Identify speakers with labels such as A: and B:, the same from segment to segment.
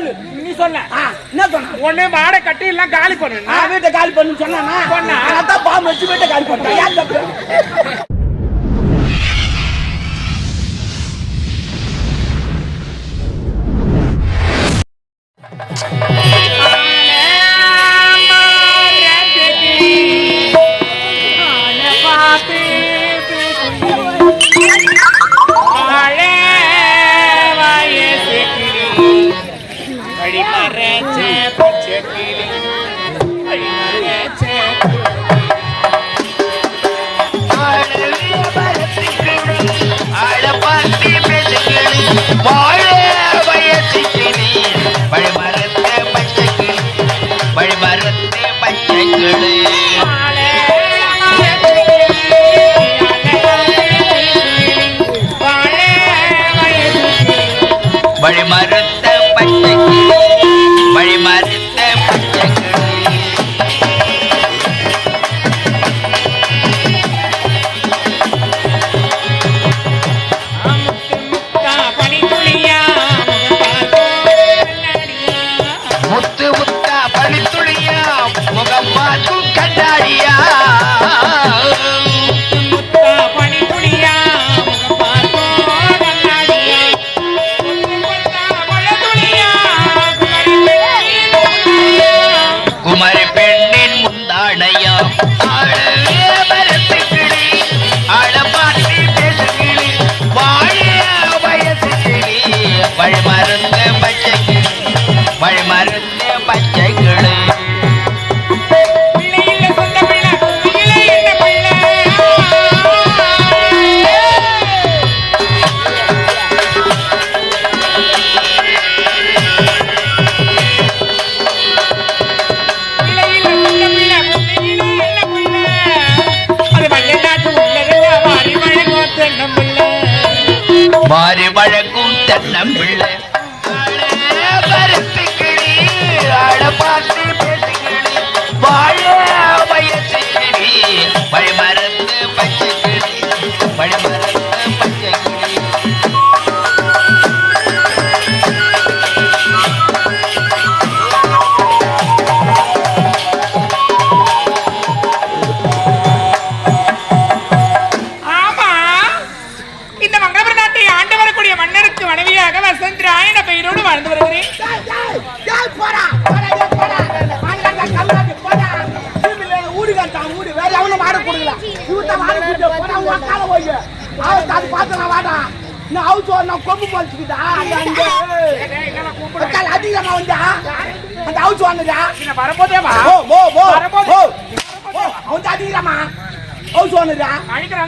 A: சொல்லு.
B: நீ சொன்ன.
A: என்ன சொன்ன?
B: ஒண்ணு மாடை கட்டி எல்லாம் காலி பண்ணு.
A: நான் வீட்டை காலி பண்ணு சொன்னா.
B: சொன்னா.
A: பாம்பு வச்சு வீட்டை காலி பண்ணிட்டேன்.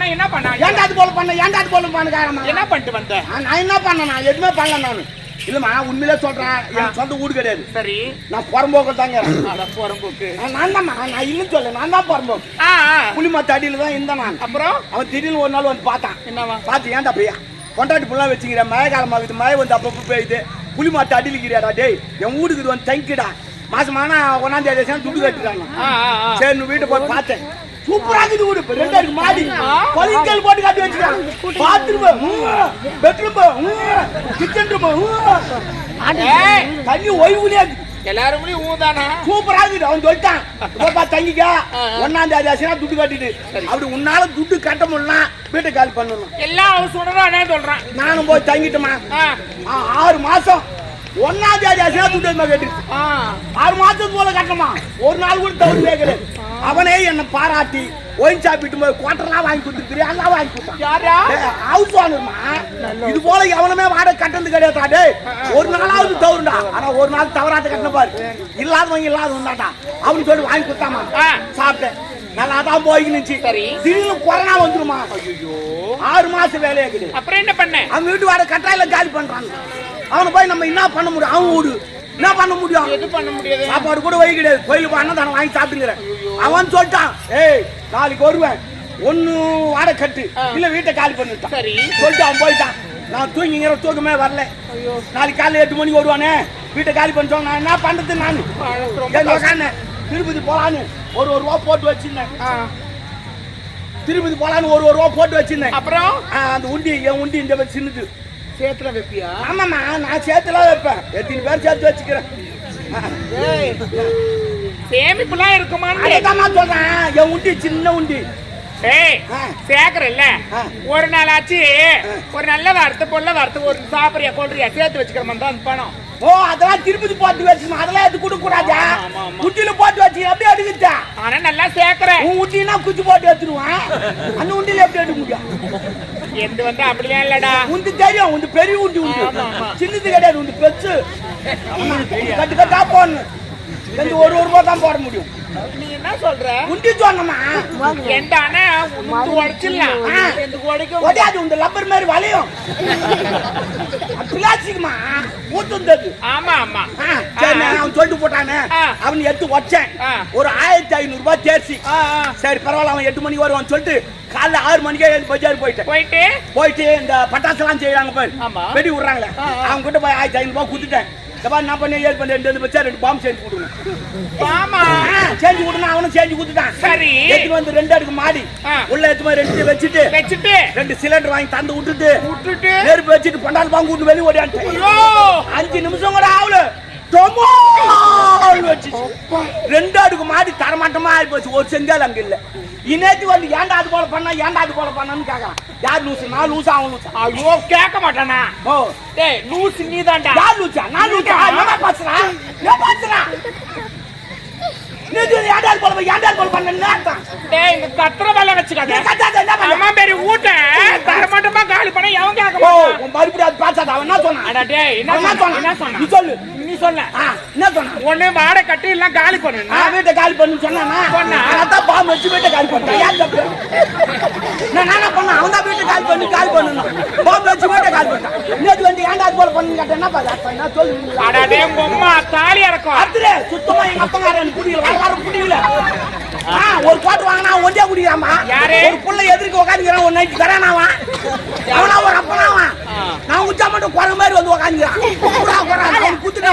B: என்ன பண்ணா
A: ஏன்டா அது போல பண்ண ஏன்டா அது போல பண்ணுக்காரமா
B: என்ன பண்ணிட்டு வந்த
A: நான் என்ன பண்ண நான் எதுவுமே பண்ணல நானு இல்லம்மா உண்மையிலே சொல்றேன் எனக்கு சொந்த வீடு கிடையாது
B: சரி
A: நான் புறம்போக்கு தாங்க
B: போறம்போக்கு
A: நான் தான்மா நான் இல்லைன்னு சொல்ல நான் தான் புறம்போக்கு. புளிமத்த அடியில தான் இருந்தேன் நான்
B: அப்புறம்
A: அவன் திடீர்னு ஒரு நாள் வந்து பார்த்தான்
B: என்னவா
A: பார்த்து ஏன்டா பையா கொண்டாட்டி புள்ளா வச்சுக்கிறேன் மழை காலம் ஆகுது மழை வந்து அப்பப்போ பெய்யுது புளி மாட்டு அடியில் இருக்கிறாடா டேய் என் வீடுக்கு வந்து தங்கிடா மாசமானா ஒன்னாம் தேதி துட்டு கட்டுறாங்க சரி வீட்டை போய் பார்த்தேன். சூப்பரா இருக்குது வீடு. இப்ப ரெண்டு இருக்கு மாடி பளிங்கல் போட்டு கட்டி வச்சுக்கிறான் பாத்ரூம் பெட்ரூம் கிச்சன் ரூம் தண்ணி ஓய்வுலயே
B: எல்லாருமே
A: சூப்பரா இருக்குது. அவன் சொல்லிட்டான். பாப்பா தங்கிக்க. ஒன்னாம் தேதி ஆச்சுன்னா துட்டு கட்டிட்டு. அப்படி உன்னால துட்டு கட்ட முடியல வீட்டை காலி பண்ணணும்.
B: எல்லா ஹவுஸ் ஓனரும் அதான் சொல்றான்.
A: நானும் போய் தங்கிட்டோமா? ஆறு மாசம். ஒன்னாம் தேதி கட்டிட்டு
B: ஆ.
A: ஆறு மாசத்துக்கு போல கட்டணுமா? ஒரு நாள் கூட தவறு கேட்கறது அவனே என்ன பாராட்டி ஒயின் சாப்பிட்டு போய் குவார்டர்லாம் வாங்கி கொடுத்துருக்கிறேன் எல்லாம் வாங்கி கொடுத்தான். ஹவுஸ் ஓனர்மா இது போல எவனுமே வாடகை கட்டது கிடையாதுடா டேய். ஒரு நாளாவது தவறுடா ஆனா ஒரு நாள் தவறாத கட்டின பாரு. இல்லாதவங்க இல்லாதவன் தான்டா. அவனு சொல்லி வாங்கி கொடுத்தாமா. சாப்பிட்டேன். நல்லா தான் போய்க்கினுச்சு
B: சரி.
A: திடீர்னு கொரோனா வந்துருமா? ஆறு மாசம் வேலையா இருக்குது.
B: அப்புறம் என்ன பண்ண?
A: அவன் வீட்டு வாடகை கட்டாயில காலி பண்றாங்க. அவனை போய் நம்ம என்ன பண்ண முடியும்? அவன் வீடு என்ன பண்ண முடியும்?
B: எது பண்ண முடியாது?
A: சாப்பாடு கூட வை கிடையாது. கோயிலுக்கு அண்ணன் தானே வாங்கி சாப்பிட்டுக்கிறேன் அவன் சொல்லிட்டான் ஏய் நாளைக்கு வருவேன். ஒண்ணு வாடகை கட்டு. இல்ல வீட்டை காலி பண்ணிட்டான். சொல்லிட்டு அவன் போயிட்டான். நான் தூங்கிங்கிற தூக்கமே வரல. நாளைக்கு காலையில எட்டு மணிக்கு வருவானே. வீட்டை காலி பண்ணிட்டோம். நான் என்ன பண்றது நான். திருப்பதி போலான்னு ஒரு ஒரு ரூபா போட்டு வச்சிருந்தேன். திருப்பதி போலான்னு ஒரு ஒரு ரூபா போட்டு வச்சிருந்தேன்.
B: அப்புறம்?
A: அந்த உண்டி என் உண்டி இந்த சின்னது.
B: சேத்துல வைப்பியா?
A: ஆமாம்மா நான் சேர்த்துலாம் வைப்பேன். எத்தனை பேர் சேர்த்து வச்சுக்கிறேன்?
B: சேமிப்புலாம் இருக்குமான்னு
A: அதுதாம்மா சொல்றேன். என் உண்டி சின்ன உண்டி.
B: ஏய்
A: ஆ.
B: ஒரு நாள் ஆச்சு ஒரு நல்ல வார்த்தை பொல்ல வார்த்தை ஒரு சாப்பிடுறியா கொள்றியா சேர்த்து வச்சுக்கிற மாதிரி தான் அந்த பணம்.
A: ஓ அதெல்லாம் திருப்பதி போட்டு வச்சுக்கணும். அதெல்லாம் எது கொடுக்க கூடாதா. குட்டியில போட்டு வச்சு எப்படி எடுக்குதா
B: ஆனா நல்லா சேர்க்கறேன்
A: உன் உண்டினா குச்சி போட்டு எடுத்துருவான் அந்த உண்டியில எப்படி எடுக்க முடியும்?
B: எந்த வந்து அப்படிலாம் இல்லடா.
A: உண்டு தெரியும் உண்டு பெரிய உண்டி. உண்டு. சின்னது கிடையாது உண்டு பெருசு. கட்டு கட்டா போடணும். ரெண்டு ஒரு ஒரு ரூபா தான் போட முடியும்.
B: நீ என்ன சொல்ற?
A: உண்டி சொன்னமா
B: எந்தானே உனக்கு உடைச்சிடலாம்.
A: ஆ.
B: எனக்கு உடைக்க
A: ஒடையாது உண்டு லப்பர் மாதிரி வளையும். பிளாஸ்டிக்மா ஊத்துந்தது.
B: ஆமா ஆமா.
A: ஆ, சரி நான் அவன் சொல்லிட்டு போட்டானே. அவன் எடுத்து வச்சேன். ஒரு ஆயிரத்தி ஐநூறு ரூபாய் தேர்ச்சி. சரி பரவாயில்ல அவன் எட்டு மணிக்கு வருவான்னு சொல்லிட்டு காலைல ஆறு மணிக்கே எழுந்து பஜார் போயிட்டேன்.
B: போயிட்டு?
A: போயிட்டு இந்த பட்டாசுலாம் செய்யறாங்க பாரு.
B: ஆமா.
A: வெடி விடுறாங்களே. அவங்க கிட்ட போய் ஆயிரத்தி ஐநூறு ரூபாய் கொடுத்துட்டேன். இந்த என்ன பண்ணி ஏழு பண்ணி ரெண்டு வச்சா ரெண்டு பாம்பு செஞ்சு கொடுங்க
B: ஆமா.
A: செஞ்சு கொடுனா அவனும் செஞ்சு கொடுத்துட்டான்.
B: சரி.
A: எடுத்துட்டு வந்து ரெண்டு அடுக்கு மாடி. உள்ள எடுத்து போய் ரெண்டு வச்சுட்டு
B: வச்சுட்டு.
A: ரெண்டு சிலிண்டர் வாங்கி தந்து விட்டுட்டு
B: விட்டுட்டு.
A: நெருப்பு வச்சுட்டு பண்டால் பாம்பு விட்டு வெளியே
B: ஐயோ.
A: அஞ்சு நிமிஷம் கூட ஆகல. டொமால் வச்சு ரெண்டு அடுக்கு மாடி தரமாட்டமா ஆகி போச்சு. ஒரு செஞ்சால் அங்க இல்ல. இன்னேத்து வந்து ஏன்டா அது போல பண்ணா ஏன்டா அது போல பண்ணான்னு கேட்கறான் யார் லூசு? நான் லூசா அவன் லூசா?
B: ஐயோ கேட்க மாட்டானா?
A: ஓ.
B: டேய் லூசு நீதான்டா.
A: யார் லூசா? நான் லூசா? என்ன பேசுறான் என்ன பேசுறான் நீ ஏன்டா அது போல ஏன்டா அது போல பண்ணா?
B: டேய் இங்க கத்துற வேலை வச்சுக்காத.
A: கத்தாத என்ன பண்ண?
B: அம்மா பேரு ஊட்ட. தரமாட்டமா காலி பண்ண எவன் கேட்க மாட்டான்?
A: மறுபடியும் அது பேசாத. அவன் என்ன சொன்னான்?
B: அட டேய் என்ன
A: அவன்
B: சொன்ன என்ன சொன்ன
A: நீ சொல்லு.
B: நீ சொல்ல
A: ஆ, என்ன சொன்னான்
B: ஒண்ணு வாடகை கட்டி எல்லாம் காலி பண்ணு
A: நான் வீட்டை காலி பண்ணு சொன்னானா?
B: சொன்னா.
A: அதான் பாம்பு வச்சு வீட்டை காலி பண்ணிட்டேன் யார் தப்பு நான் நானா பண்ணேன் அவன் தான் வீட்டை காலி பண்ணி காலி பண்ணணும் பாம்பு வச்சு வீட்டை காலி பண்ணிட்டான் நேற்று வந்து ஏன்டா அது போல பண்ணு கேட்டேன் என்ன பாரு என்ன சொல்லு
B: உங்க அம்மா தாலி இறக்கும்
A: அடுத்து சுத்தமா எங்க அப்பங்காரன் குடிக்கல வர வர குடிக்கல ஆ, ஒரு கோட்டு வாங்கினா ஒண்டியா குடிக்கிறாமா
B: யாரு?
A: ஒரு புள்ள எதிர்க்க உட்காந்துக்கிறான் ஒரு நைட்டு தரானாவா அவனா ஒரு அப்பனாவா நான் உச்சா மட்டும் குரங்கு மாதிரி வந்து உட்காந்துக்கிறான்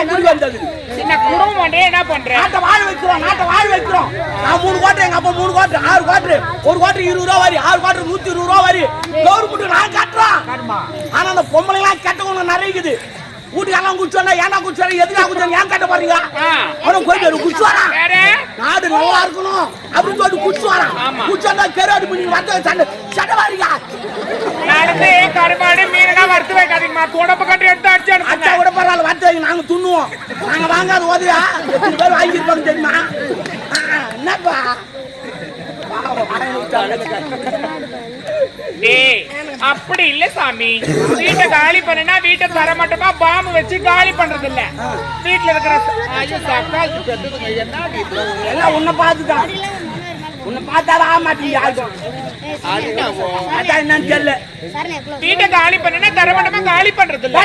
A: வந்தது.
B: சின்ன குடும்பம் டேய் என்ன பண்ற?
A: நாட்டை வாழ வைக்கிறோம் நாட்டை வாழ வைக்கிறோம். நான் மூணு கோட்டை எங்க அப்பா மூணு கோட்டை ஆறு கோட்டை ஒரு கோட்டை இருபது ரூபா வரி ஆறு கோட்டை நூத்தி இருபது ரூபா வரி. கவர்மெண்ட் நான் கட்டுறோம் ஆனா அந்த பொம்பளை எல்லாம் கட்டவங்க நிறைய இருக்குது வீட்டுக்கெல்லாம் குடிச்சோன்னா ஏன்டா குடிச்சோம் எதுக்காக குடிச்சோம் ஏன் கட்ட போறீங்க?
B: ஆ.
A: அவனும் போயிட்டு குடிச்சு வரான் நாடு நல்லா இருக்கணும் அப்படின்னு சொல்லிட்டு குடிச்சு வரான்
B: ஆமா.
A: குடிச்சு வந்தா கருவாடு பண்ணி வந்த சண்டை சண்டை வாரியா
B: நடந்து கருமாடு மீனெல்லாம் வறுத்து வைக்காதீங்கம்மா தொடப்பு கட்டி எடுத்து அடிச்சு
A: அச்சா
B: அனுப்புங்க
A: கூட பரவாயில்ல வந்த நாங்க துண்ணுவோம் நாங்க வாங்காத ஓதுயா எத்தனை பேர் வாங்கியிருப்பாங்க தெரியுமா? என்னப்பா?
B: அப்படி இல்ல சாமி. வீட்டை காலி பண்ணுனா வீட்டை தர மாட்டோமா? பாம்பு வச்சு காலி பண்றது இல்ல வீட்டுல இருக்கிற
A: எல்லாம் உன்னை பார்த்துதான். உன்னை பார்த்தாலும் ஆக மாட்டீங்க யாருக்கும் என்னன்னு தெரியல.
B: வீட்டை காலி பண்ணுனா தர மாட்டோமா காலி பண்றது இல்ல?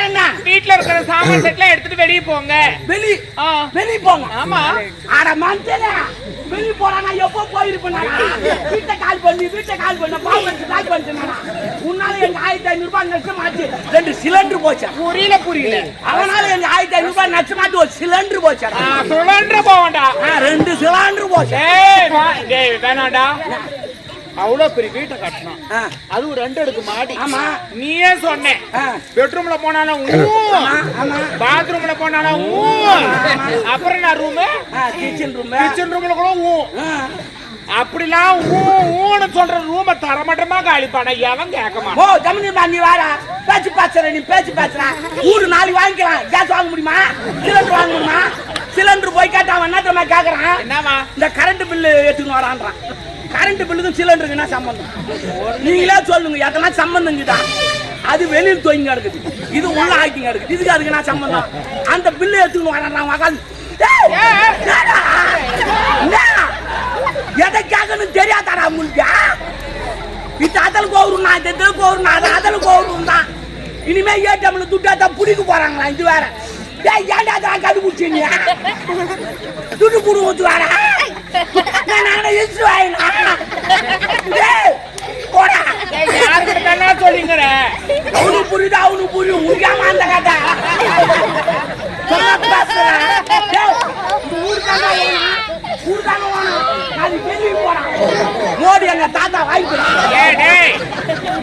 B: வீட்டுல இருக்கிற சாமான் செட்லாம் எடுத்துட்டு வெளிய போங்க.
A: வெளி
B: ஆ.
A: வெளி போங்க.
B: ஆமா.
A: ஆட மனுஷனே வெளி போனா நான் எப்போ போயிருப்பேன்? வீட்டை கால் பண்ணி வீட்டை கால் பண்ண வச்சு கால் பண்ணிட்டேன் உன்னால எங்க ஆயிரத்தி ஐநூறு ரூபாய் நஷ்டமாச்சு. ரெண்டு சிலிண்டர் போச்சு?
B: புரியல புரியல.
A: அவனால எங்க ஆயிரத்தி ஐநூறு ரூபாய் நஷ்டமாச்சு ஒரு சிலிண்டர் போச்சு?
B: சுழன்ற போவண்டா
A: ரெண்டு சிலிண்டர் போச்சு?
B: டேய் அவ்வளவு பெரிய வீட்டை கட்டணும்
A: ஆ,
B: அதுவும் ரெண்டு அடுக்கு மாடி.
A: ஆமா.
B: நீயே சொன்ன
A: ஆ.
B: பெட்ரூம்ல போனாலும் ஊ.
A: ஆமா
B: பாத்ரூம்ல போனாலும் ஊ. அப்புறம் நான் ரூம்
A: கிச்சன் ரூம்
B: கிச்சன் ரூம்ல கூட ஊ. அப்படிலாம் ஊ ஊன்னு சொல்ற ரூம தரமட்டமா காலி பண்ண எவன் கேட்க மாட்டான்?
A: ஓ ஜமினி நீ வாடா. பேச்சு பேசுற நீ பேச்சு பேசுற. ஊரு நாளைக்கு வாங்கிக்கலாம். கேஸ் வாங்க முடியுமா? சிலிண்டர் வாங்க முடியுமா? சிலிண்டர் போய் கேட்டா அவன் என்ன தெரியுமா கேக்குறான்?
B: என்னவா?
A: இந்த கரண்ட் பில்லு எடுத்துக்கணும் வரான்றான். கரண்ட் பில்லுக்கும் சிலிண்டருக்கு என்ன சம்பந்தம்? நீங்களே சொல்லுங்க எத்தனை சம்பந்தம் அது வெளியில் தொங்கி கிடக்குது. இது உள்ள ஆக்கிங்க இருக்குது இதுக்கு அதுக்கு என்ன சம்பந்தம்? அந்த பில்லு எடுத்துக்கணும் வரான் உக்காந்து? எதை கேட்கணும் தெரியாதாடா உங்களுக்கு? இது அதலுக்கு ஒரு நான் இதற்கு ஒரு நான் அது அதலுக்கு ஒரு தான் இனிமே ஏடிஎம்ல துட்டாத்தா புடிக்க போறாங்களா? இது வேற. ஏன்டா தான் கண்டுபிடிச்சீங்க துட்டு புடு ஊத்து வேற நான் இசு வாயினா போடா
B: ஏய், யாருக்கிட்ட என்ன சொல்லிங்கிற
A: அவனுக்கு புரியுது அவனுக்கு புரியும் முடியாம அந்த கதை மோடி எங்க தாத்தா வாங்கி
B: ஏய் டேய்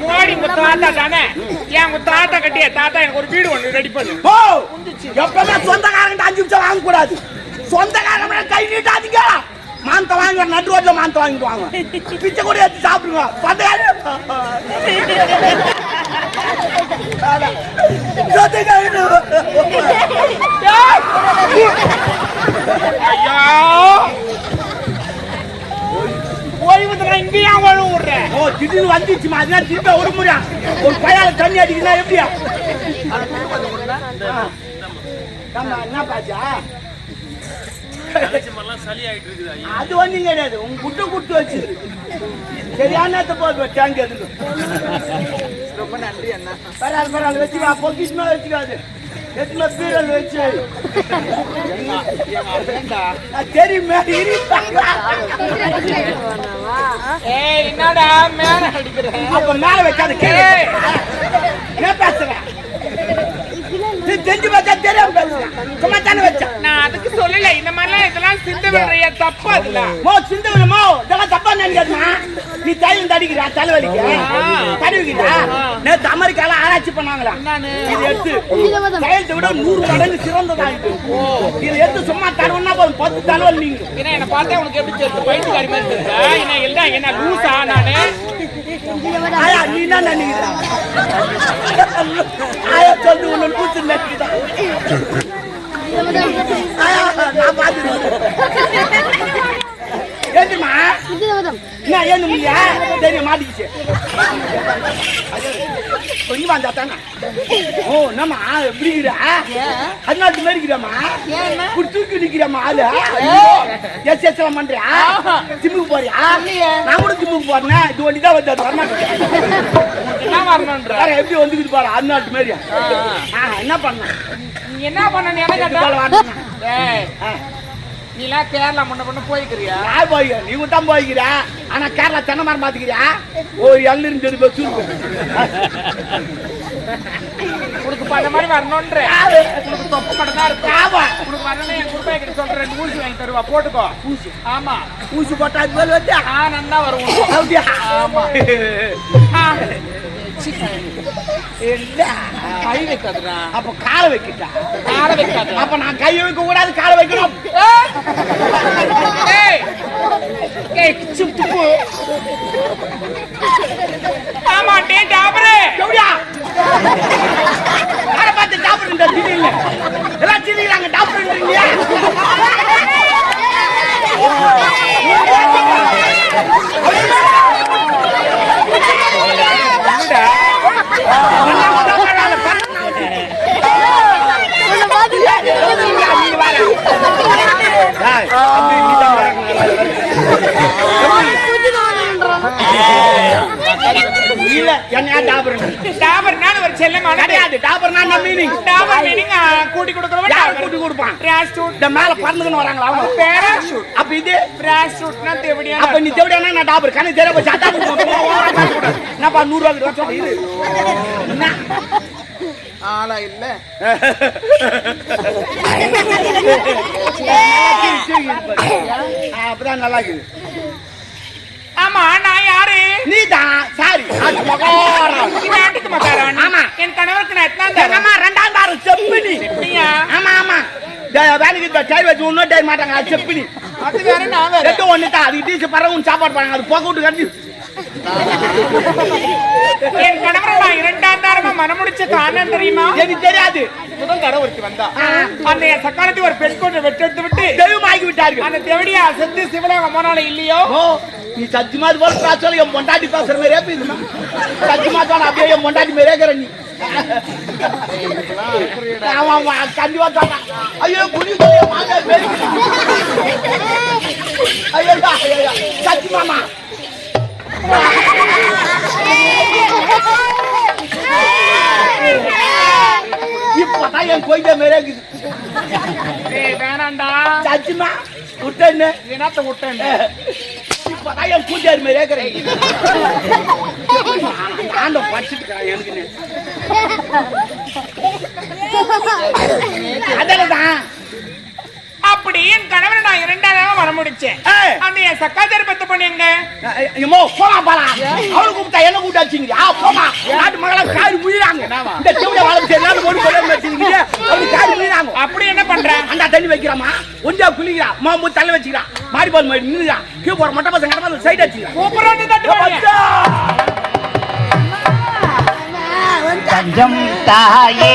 B: மோடி உங்க தாத்தா தானே ஏன் உங்க தாத்தா கட்டிய தாத்தா எனக்கு ஒரு வீடு ஒண்ணு ரெடி பண்ணு
A: எப்பவுமே சொந்தக்காரங்க அஞ்சு நிமிஷம் வாங்க கூடாது சொந்தக்காரங்க கை நீட்டாதீங்க. மாந்த வாங்க நடு ரோட்ல மாந்த வாங்கிட்டு வாங்க. பிச்சை கூட எடுத்து சாப்பிடுங்க. சொந்தக்காரங்க
B: ஐயோ! ஓய்வு தரேன் இங்க ஏன் ஓய்வு விடுறேன்
A: ஓ திடீர்னு வந்துச்சுமா அதனால திரும்ப ஒரு முறை. ஒரு பையால தண்ணி அடிக்கிறா எப்படியா? என்ன பாச்சா அது ஒண்ணும் கிடையாது. உங்க குட்டு குட்டு வச்சு சரியான போது டேங்க் எதுக்கு
C: ரொம்ப நன்றி அண்ணா.
A: பரவாயில்ல பரவாயில்ல வச்சுக்கா. பொக்கிஷமா வச்சுக்காது. எத்தனை பீரல் வச்சு. நான் தெரியுமே.
B: என்னடா மேல அடிக்கிற?
A: அப்ப மேல வைக்காத ஏன் பேசுறேன். தெரிஞ்சு பார்த்தா தெரியாம பேசுறேன் சும்மா தானே வச்சேன்
B: நான் அதுக்கு சொல்லல. இந்த மாதிரிலாம் இதெல்லாம் சிந்த விடுறிய? தப்பு அதுல
A: மோ சிந்த விடுமோ இதெல்லாம் தப்பா நினைக்காதுமா நீ தைலம் தடிக்கிறா தலைவலிக்கு? தடுவிக்கிறா நேத்து அமெரிக்கால ஆராய்ச்சி பண்ணாங்களா
B: நானு
A: இது எடுத்து தைலத்தை விட நூறு மடங்கு சிறந்ததா இது. இதை எடுத்து சும்மா தடவுனா போதும். பத்து தலைவலி நீங்க.
B: என்ன என்ன பார்த்தா உனக்கு எப்படி தெரியுது பைத்தியக்காரி மாதிரி தெரியுதா? என்ன இல்ல என்ன லூசா நானு?
A: ஆயா நீ என்ன நினைக்கிற? ஆயா சொல்லு உன்னை கூத்து நினைக்கிறேன் ஆயா நான் பாத்துருக்கேன் ஏதுமா என்ன ஏன்னு முடியா தெரியும் மாட்டிக்கிச்சு கொஞ்சம் வந்தா தானே ஓ என்னம்மா எப்படி இருக்கிறா அதனால மாதிரி இருக்கிறாமா இப்படி தூக்கி நிற்கிறாமா ஆளு எஸ் எஸ் எல்லாம் பண்றியா ஜிம்முக்கு போறியா நான் கூட ஜிம்முக்கு போறேன் இது ஒண்டி தான் வந்து வரமாட்டேன் எப்படி வந்துக்குது பாரு அந்நாட்டு மாதிரி ஆ, என்ன பண்ண
B: நீ என்ன பண்ண எனக்கு
A: இது போல
B: கேட்டா
A: வரணும்னா.
B: ஏய்
A: ஆ,
B: நீ எல்லாம் கேரளா முன்ன பண்ண போய்க்கிறியா?
A: நான் போய் நீ தான் போய்க்கிற. ஆனா கேரளா தென்னை மரம் பாத்துக்கிறியா? ஓ எல்லு இருந்து பஸ்
B: உனக்கு பண்ண மாதிரி வரணும்ன்ற. உனக்கு தொப்பு மட்டும் தான் இருக்கு.
A: ஆமா.
B: உனக்கு வரணும் என் குருபாய் கிட்ட சொல்ற ரெண்டு ஊசி வாங்கி தருவா. போட்டுக்கோ.
A: ஊசி.
B: ஆமா.
A: ஊசி போட்டா அது மேல வச்சா?
B: ஆ நன்னா வரும் ஆமா. கை வைக்காதுடா
A: அப்ப காலை வைக்கிட்டா
B: காலை வைக்காது
A: அப்ப நான் கையை வைக்க கூடாது காலை வைக்கணும்
B: ஏய் ஆமா டே டாபரே
A: எப்படியா யாரை பார்த்து டாக்டர் திடீர்னு எல்லாம் திடீர்றாங்க இல்ல என்ன டாபர்?
B: செல்லமான
A: கிடையாது. டாபர்னா என்ன மீனிங்
B: டாபர் மீனிங் கூட்டி கொடுக்கறவன்
A: யார் கூட்டி கொடுப்பான்?
B: பிராஸ்டூட்
A: இந்த மேல பறந்துக்கணும் வராங்களா அவங்க?
B: பேராஷூட்
A: அப்ப இது?
B: பிராஸ்டூட்னா தேவடியான
A: அப்ப நீ தேவையான நான் டாபர்? தெரிய போச்சு அதான் என்னப்பா நூறு ரூபாய்க்கு வர சொல்லு இது என்ன?
C: ஆளா இல்ல.
A: அப்பதான் நல்லா இருக்குது.
B: ஆமா நான் யாரு?
A: நீ தான் சாரி
B: நீ நாட்டுக்கு மக்காரான்
A: ஆமா.
B: என் கணவருக்கு நான் எத்தனை தரம்?
A: அம்மா ரெண்டாம் தாரம்? செப்பினி
B: அப்படியா
A: ஆமா ஆமா. டேய், வேலைக்கு இந்த வச்சு இன்னும் டை மாட்டாங்க. அது செப்பினி
B: அது வேற நான் வேற.
A: ரெண்டும் ஒண்ணு தான் அது டீச்சு பறவை சாப்பாடு பண்ணாங்க அது போக விட்டு கட்டி.
B: என் கணவரை நான் இரண்டாம் தாரமா மனமுடிச்ச காரணம் தெரியுமா?
A: எனக்கு தெரியாது.
B: முதல் தடவை ஒருத்தி வந்தா.
A: ஆ.
B: அந்த சக்காலத்தை ஒரு பெண் கொண்டு வெட்டெடுத்து விட்டு
A: தெய்வமாக்கி விட்டார்கள்.
B: அந்த தேவடியா செத்து சிவலோகம் போனாலும் இல்லையோ?
A: நீ சத்தியமா இது போல பேசல என் பொண்டாட்டி பேசுற மாதிரியே பேசுமா சத்தியமா தான் அப்படியே என் பொண்டாட்டி மாதிரியே இருக்கிற நீ. ஆமா ஆமா கண்டிப்பா தான் ஐயோ புடி வாங்க ஐயோ சத்தியமாமா. இப்பதான் என் கொய்த மாதிரியே இருக்குது.
B: ஏய் வேணாண்டா
A: சத்தியமா விட்டேன்னு.
B: என்னத்த விட்டேன்
A: இப்பதான் என் கூட்டியார் மாதிரியே இருக்கிறேன் ஆண்ட படிச்சுட்டு எனக்கு
B: அப்படி என் கணவரை நான் தாரமா மனம் முடிச்சேன். அந்த என் சக்காதர் பத்து பொண்ணு எங்க?
A: எம்மோ போடா போடா அவளை கூப்பிட்டா என்ன கூப்பிட்டு வச்சுங்க ஆ போமா நாட்டு மகளா காரி முழிறாங்க இந்த செவிட வாழை சரியான ஒரு கொலை வச்சுருக்கீங்க. காரி முழிறாங்க
B: அப்படி என்ன பண்ற?
A: அண்டா தண்ணி வைக்கிறாமா ஒண்டியா குளிக்கிறா. மாம்பு தலை வச்சுக்கிறான் மாடி பால் மாதிரி நின்றுறான் கீழே போற மட்ட பசங்க கடை பசங்க சைடு
B: கூப்பிடுறது தட்டு.
D: தஞ்சம் தாயே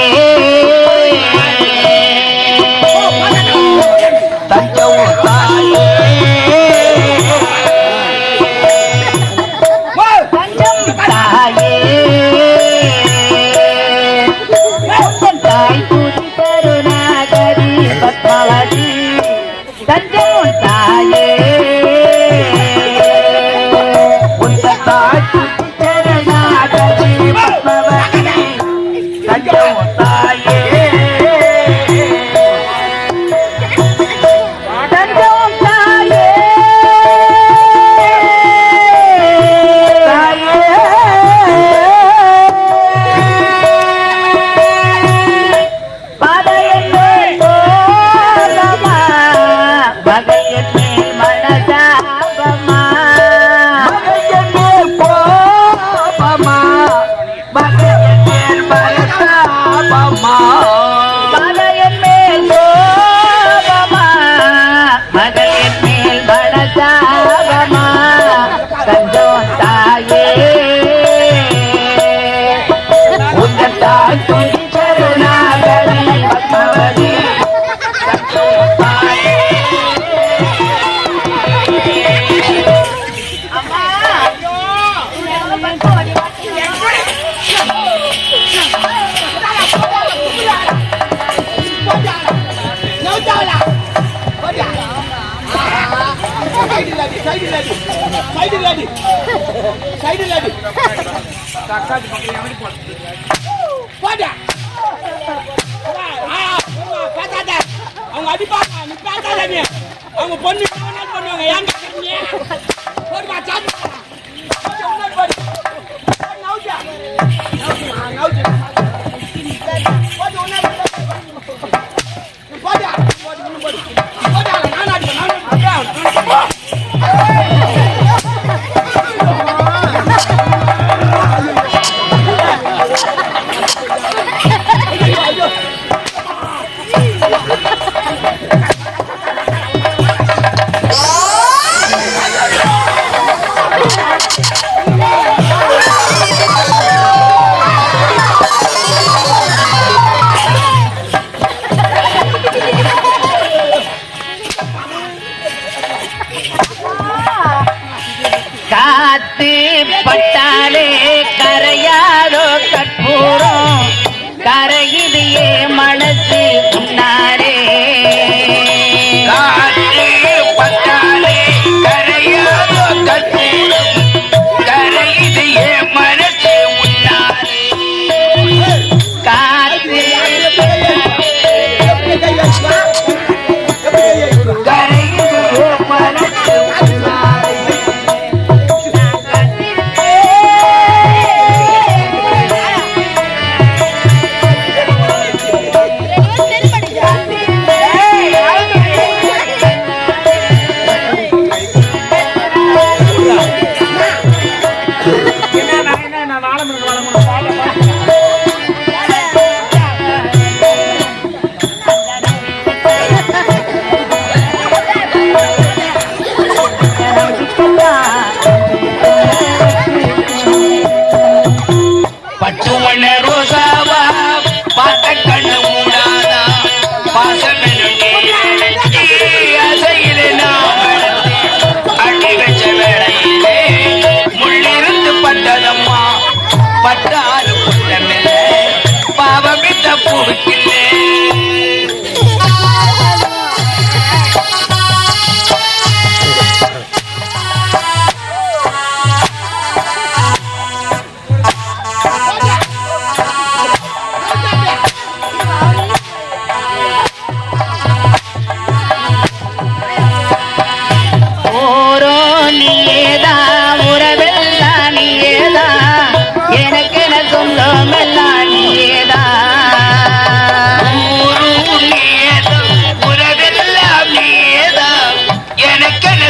A: அவங்க அடிப்பாங்க நீ பேசாத நீ. அவங்க பொண்ணு என்ன வேணாலும் பண்ணுவாங்க ஏன் கேட்கறீங்க போடுமா சாமி. போடு, முன்னாடி போடு. போடு, நவுத்து. நவுத்து, ஆ, நவுத்து. போடு, முன்னாடி
D: Thank you.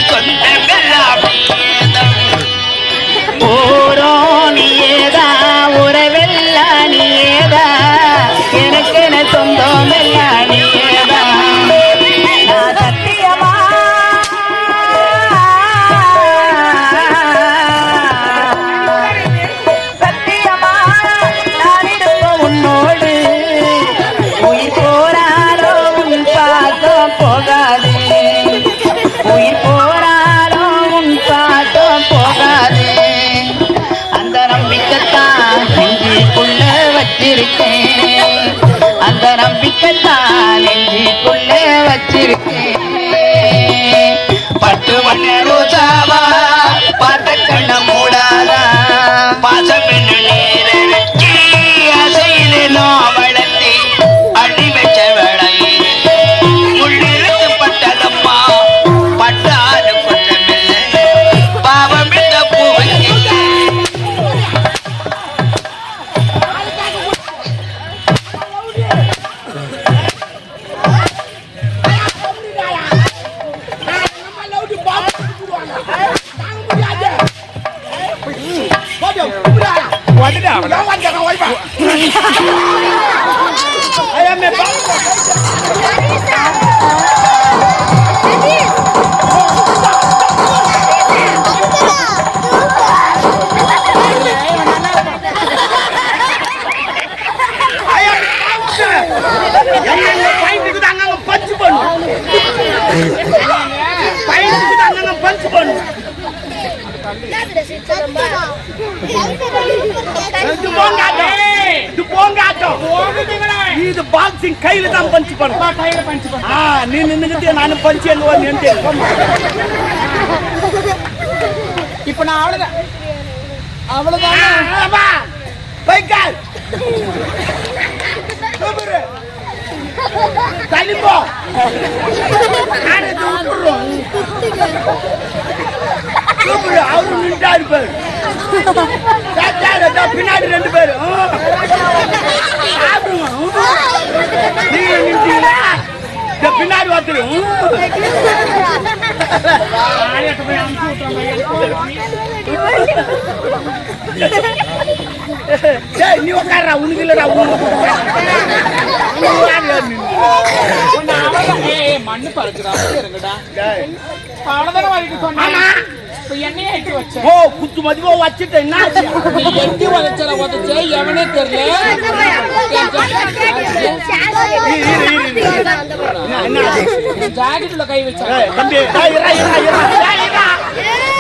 D: சொந்தமெல்லாம் போரோ நீயேதா உறவெல்லாம் நீயேதா எனக்கென வச்சிருக்கேன். அந்த நம்பிக்கைத்தான் நெஞ்சுக்குள்ளே வச்சிருக்கேன்.
A: கையில தான் பஞ்ச் பண்ணும்
B: வா, கையில பஞ்சு பண்ணு.
A: நீ நின்னுக்கிட்டு நானும் பஞ்ச் எங்க வந்து
B: இப்ப நான் அவ்வளவுதான் அவ்வளவுதான்
A: பைக்கால் தள்ளிப்போ அவரு நின்றா இருப்பாரு பின்னாடி ரெண்டு பேரு ஆ. சாப்பிடுங்க நீங்க நின்றீங்களா இந்த பின்னாடி. டேய் நீ உட்கார்றா உனக்கு இல்லடா உனக்கு
B: மண்ணு பறக்குதா அப்படியே இருங்கடா அவ்வளவுதானே வரைக்கும் சொன்னா
A: ஓ குத்து மதிப்பா வச்சுட்டேன் என்ன
B: எட்டி உதச்ச எவனே தெரியல? ஜாக்கெட்ல கை வச்சா
A: ஏய், தம்பி டேய், இருடா, இருடா, இருடா. டேய், இருடா.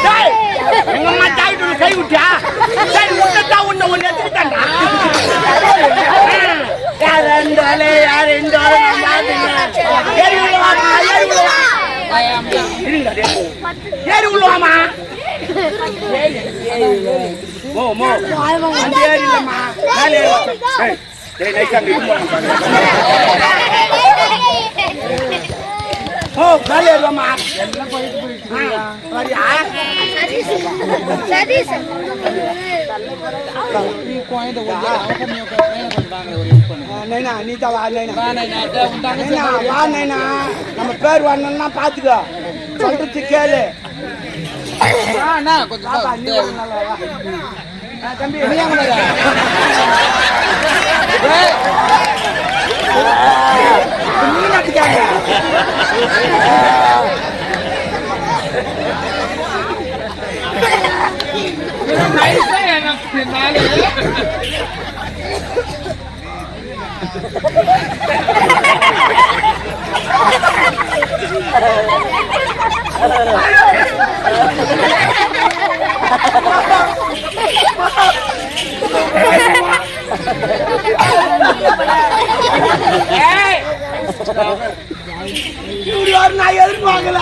A: டேய், உங்க அம்மா ஜாக்கெட்டுல கை விட்டியா டேய், விட்டுட்டா உன்னை ஒண்ணு எடுத்துக்கிட்டான்டா. யார் ரெண்டு ஆளு, யார் ரெண்டு ஆளு, நான் பாத்துக்கிறேன். ஏறி உள்ள வாமா, ஏறி உள்ள வா. இருங்கடா, டேய். ஏறி உள்ள வாமா. மோ, மோ. அந்த ஏறி இல்லம்மா. மேலே ஏறி டேய், டேய், அங்க இருந்து வாங்க பாருங்க. ஓ, மேலே ஏறி வாமா. ஆ, வரியா? ஆ, நைனா, நீ வா, நைனா. நைனா, வா, நைனா. நம்ம பேர் வரணும்னா பாத்துக்கோ சொல்றது கேளு வா. ஆ, தம்பி நீ நட்டுக்காங்க இப்படி ஒரு நான் எதிர்பார்க்கல.